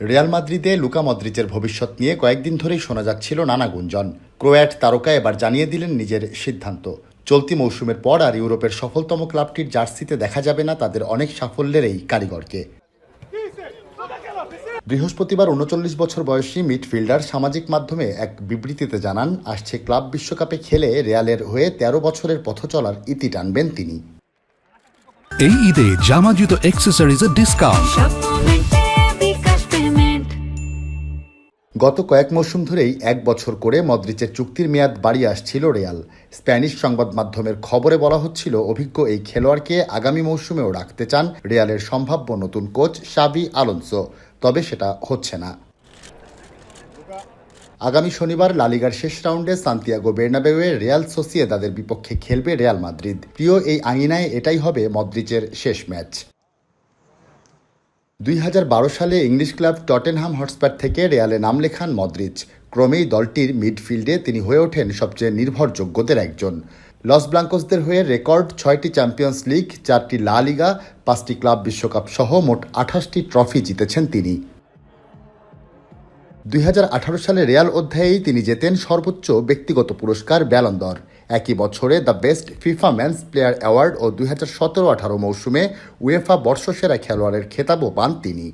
Real মাদ্রিদে Luka মদ্রিচের ভবিষ্যৎ নিয়ে কয়েকদিন ধরেই শোনা যাচ্ছিল নানা গুঞ্জন। ক্রোয়াট তারকা এবার জানিয়ে দিলেন নিজের সিদ্ধান্ত। চলতি মৌসুমের পর আর ইউরোপের সফলতম ক্লাবটির জার্সিতে দেখা যাবে না তাদের অনেক সাফল্যের এই কারিগরকে। বৃহস্পতিবার উনচল্লিশ বছর বয়সী মিডফিল্ডার সামাজিক মাধ্যমে এক বিবৃতিতে জানান আসছে ক্লাব বিশ্বকাপে খেলে রিয়ালের হয়ে তেরো বছরের পথ চলার ইতি টানবেন তিনি। এই ঈদে জামা জুতো অ্যাক্সেসরিজের ডিসকাউন্ট গত কয়েক মৌসুম ধরেই এক বছর করে মদ্রিচের চুক্তির মেয়াদ বাড়িয়ে আসছিল রেয়াল। স্প্যানিশ সংবাদ মাধ্যমের খবরে বলা হচ্ছিল, অভিজ্ঞ এই খেলোয়াড়কে আগামী মৌসুমেও রাখতে চান রেয়ালের সম্ভাব্য নতুন কোচ সাবি আলোনসো, তবে সেটা হচ্ছে না। আগামী শনিবার লালিগার শেষ রাউন্ডে সান্তিয়াগো বের্নাবেউয়ে রিয়াল সোসিয়েদাদের বিপক্ষে খেলবে রিয়াল মাদ্রিদ। প্রিয় এই আঙিনায় এটাই হবে মদ্রিচের শেষ ম্যাচ। দুই হাজার বারো সালে ইংলিশ ক্লাব টটেনহাম হটস্পার থেকে রেয়ালে নাম লেখান মদ্রিচ। ক্রমেই দলটির মিডফিল্ডে তিনি হয়ে ওঠেন সবচেয়ে নির্ভরযোগ্যদের একজন। লস ব্লাঙ্কোসদের হয়ে রেকর্ড ছয়টি চ্যাম্পিয়ন্স লিগ, চারটি লা লিগা, পাঁচটি ক্লাব বিশ্বকাপ সহ মোট আঠাশটি ট্রফি জিতেছেন তিনি। দুই হাজার আঠারো সালে রিয়াল অধ্যায়েই তিনি জেতেন সর্বোচ্চ ব্যক্তিগত পুরস্কার ব্যালন্দর একই বছরে the best FIFA men's player award ও দুই হাজার সতেরো আঠারো মৌসুমে উয়েফা বর্ষসেরা খেলোয়াড়ের খেতাবও পান তিনি।